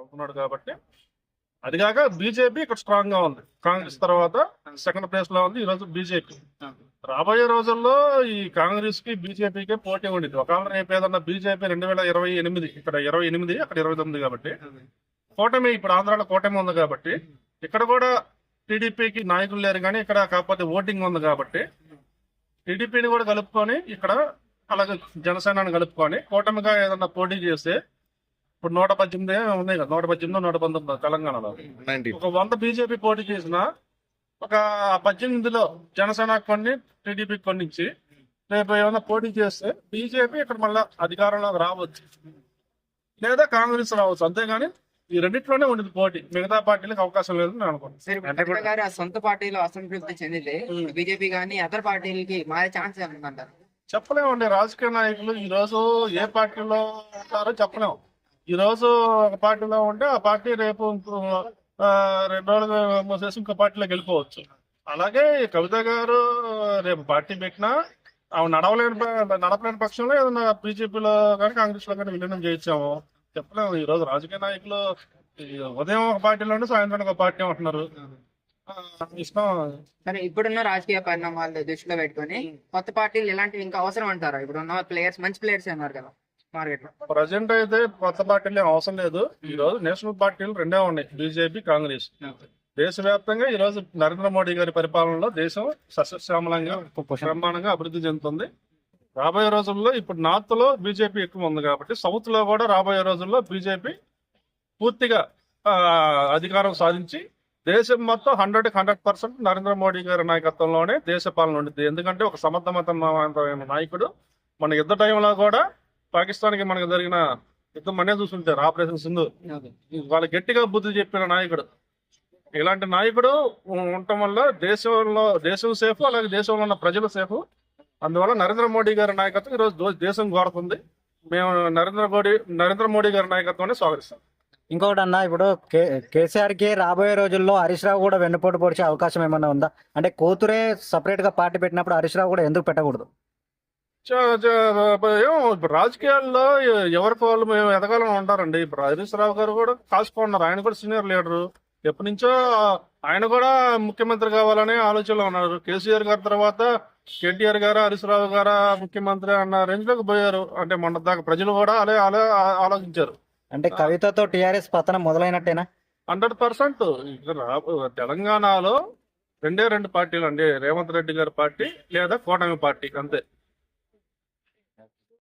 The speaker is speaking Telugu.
అవుతున్నాడు కాబట్టి. అది కాక బీజేపీ ఇక్కడ స్ట్రాంగ్గా ఉంది. కాంగ్రెస్ తర్వాత సెకండ్ ప్లేస్లో ఉంది. ఈ రోజు బీజేపీ. రాబోయే రోజుల్లో ఈ కాంగ్రెస్కి బీజేపీకి పోటీ ఉండేది. ఒకవేళ రేపు ఏదన్నా బీజేపీ రెండు వేల ఇరవై ఎనిమిది ఇక్కడ ఇరవై ఎనిమిది అక్కడ ఇరవై తొమ్మిది కాబట్టి. కూటమి ఇప్పుడు ఆంధ్రాలో కూటమి ఉంది కాబట్టి ఇక్కడ కూడా టీడీపీకి నాయకులు లేరు కానీ ఇక్కడ కాకపోతే ఓటింగ్ ఉంది కాబట్టి టీడీపీని కూడా కలుపుకొని ఇక్కడ అలాగే జనసేనని కలుపుకొని కూటమిగా ఏదన్నా పోటీ చేస్తే ఇప్పుడు నూట పద్దెనిమిది ఉన్నాయి కదా నూట పద్దెనిమిది నూట పంతొమ్మిది తెలంగాణలో. ఒక వంద బీజేపీ పోటీ చేసిన ఒక పద్దెనిమిదిలో జనసేన కొన్ని టీడీపీ కొన్ని ఇచ్చి రేపు ఏమైనా పోటీ చేస్తే బీజేపీ ఇక్కడ మళ్ళీ అధికారంలోకి రావచ్చు. లేదా కాంగ్రెస్ రావచ్చు. అంతేగాని ఈ రెండిట్లోనే ఉండేది పోటీ. మిగతా పార్టీలకు అవకాశం లేదు నేను అనుకుంటున్నాను. సొంత పార్టీలో అసంతృప్తి చెందితే బీజేపీ కానీ అదర్ పార్టీలకి మారే ఛాన్స్ ఏముందంటారు? చెప్పలేమండి. రాజకీయ నాయకులు ఈ రోజు ఏ పార్టీలో ఉంటారో చెప్పలేము. ఈ రోజు ఒక పార్టీలో ఉంటే ఆ పార్టీ రేపు రెండు రోజులు మూసేసి ఇంకో పార్టీలోకి వెళ్ళిపోవచ్చు. అలాగే కవిత గారు రేపు పార్టీ పెట్టినా ఆమె నడవలేని నడపలేని పక్షంలో ఏదైనా బీజేపీలో కానీ కాంగ్రెస్లో కానీ విలీనం చేయించాము. చెప్పలేము. ఈ రోజు రాజకీయ నాయకులు ఉదయం ఒక పార్టీలో ఉండి సాయంత్రం ఒక పార్టీ ఉంటున్నారు సరే ఇప్పుడున్న రాజకీయ పరిణామాలు దృష్టిలో పెట్టుకుని కొత్త పార్టీలు ఇలాంటివి ఇంకా అవసరం అంటారా? ఇప్పుడున్న ప్లేయర్స్ మంచి ప్లేయర్స్ అన్నారు కదా. మార్కెట్లో ప్రజెంట్ అయితే కొత్త పార్టీలు ఏం అవసరం లేదు. ఈ రోజు నేషనల్ పార్టీలు రెండే ఉన్నాయి బీజేపీ కాంగ్రెస్. దేశవ్యాప్తంగా ఈ రోజు నరేంద్ర మోడీ గారి పరిపాలనలో దేశం సస్యశ్యామలంగా బ్రహ్మాండంగా అభివృద్ధి చెందుతుంది. రాబోయే రోజుల్లో ఇప్పుడు నార్త్లో బీజేపీ ఎక్కువ ఉంది కాబట్టి సౌత్లో కూడా రాబోయే రోజుల్లో బీజేపీ పూర్తిగా అధికారం సాధించి దేశం మొత్తం hundred hundred percent Narendra Modi గారి నాయకత్వంలోనే దేశ పాలన ఉండింది ఎందుకంటే ఒక సమర్థవంతమైన నాయకుడు. మన యుద్ధ టైంలో కూడా పాకిస్తాన్కి మనకు జరిగిన యుద్ధం అనే చూసుంటారు ఆపరేషన్ సింధు. వాళ్ళు గట్టిగా బుద్ధి చెప్పిన నాయకుడు. ఇలాంటి నాయకుడు ఉండటం వల్ల దేశంలో దేశం సేఫ్ అలాగే దేశంలో ఉన్న ప్రజలు సేఫ్. అందువల్ల నరేంద్ర మోడీ గారి నాయకత్వం ఈరోజు దేశం కోరుతుంది మేము నరేంద్ర మోడీ నరేంద్ర మోడీ గారి నాయకత్వాన్ని స్వాగతిస్తాం. ఇంకొకటి అన్న ఇప్పుడు కే కేసీఆర్కి రాబోయే రోజుల్లో హరీష్ రావు కూడా వెన్నుపోటు పొడిచే అవకాశం ఏమైనా ఉందా? అంటే కూతురే సపరేట్గా పార్టీ పెట్టినప్పుడు హరీష్ రావు కూడా ఎందుకు పెట్టకూడదు? ఇప్పుడు రాజకీయాల్లో ఎ- ఎవరికి వాళ్ళు మేము ఎదగాలని ఉంటారండి. ఇప్పుడు హరీష్ రావు గారు కూడా కాసుకున్నారు ఆయన కూడా సీనియర్ లీడరు. ఎప్పటి నుంచో ఆయన కూడా ముఖ్యమంత్రి కావాలనే ఆలోచనలో ఉన్నారు. కేసీఆర్ గారి తర్వాత కేటీఆర్ గారు హరీష్ రావు గారు ముఖ్యమంత్రి అన్న రేంజ్లోకి పోయారు. అంటే మొన్న దాకా ప్రజలు కూడా అలా అలా ఆలోచించారు. అంటే కవితతో టిఆర్ఎస్ పతనం మొదలైనట్టేనా? Hundred percent. తెలంగాణలో రెండే రెండు పార్టీలు అండి రేవంత్ రెడ్డి గారి పార్టీ లేదా కూటమి పార్టీ. అంతే.